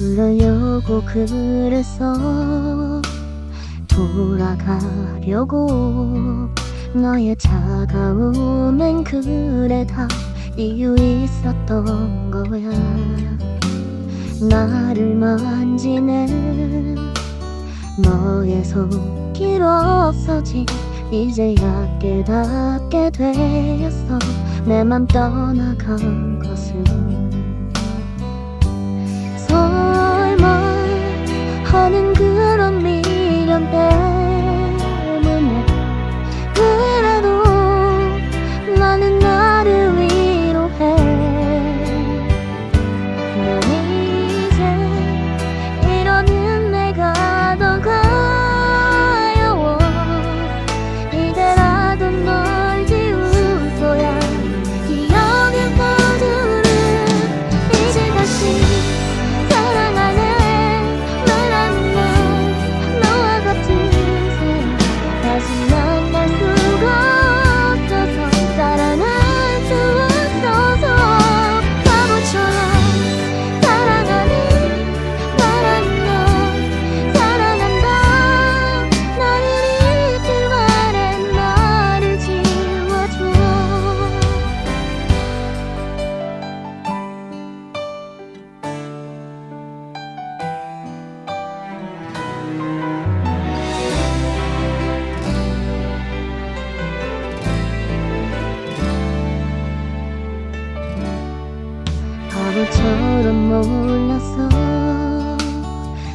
그러려고 그랬어 돌아가려고 너의 차가움엔 그래 다 이유 있었던 거야. 나를 만지네. 너의 손길 없어진 이제야 깨닫게 되었어. 내 맘 떠나간 설마 하는 그런 미련 때문에 바보처럼 몰랐어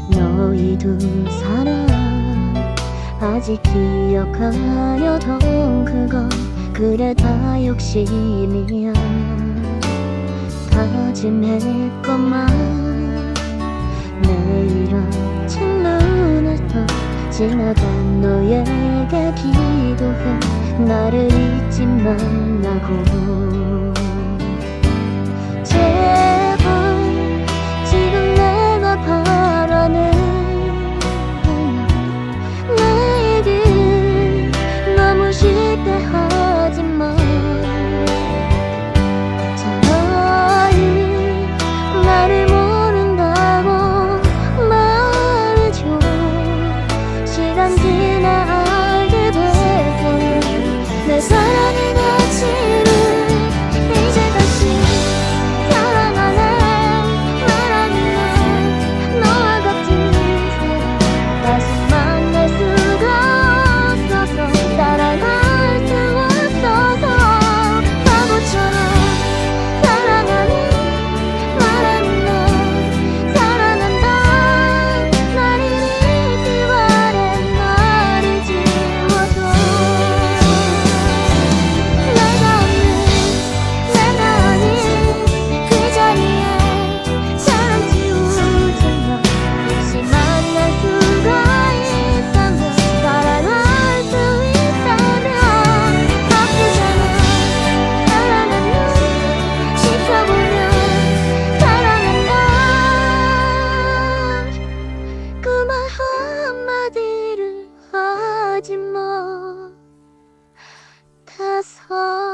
너희 두 사람 아직 기억하려던 그거 그래 다 욕심이야. 다짐했건만 내일 아침 눈을 떠 지나간 너에게 기도해. 나를 잊지 말라고 제발 지금 내가 바라는 내 얘기 너무 쉽게 하지마 차라리 나를 모른다고 말해줘. 시간 지나 알게 될 거야 내 사랑 하지마 다 서.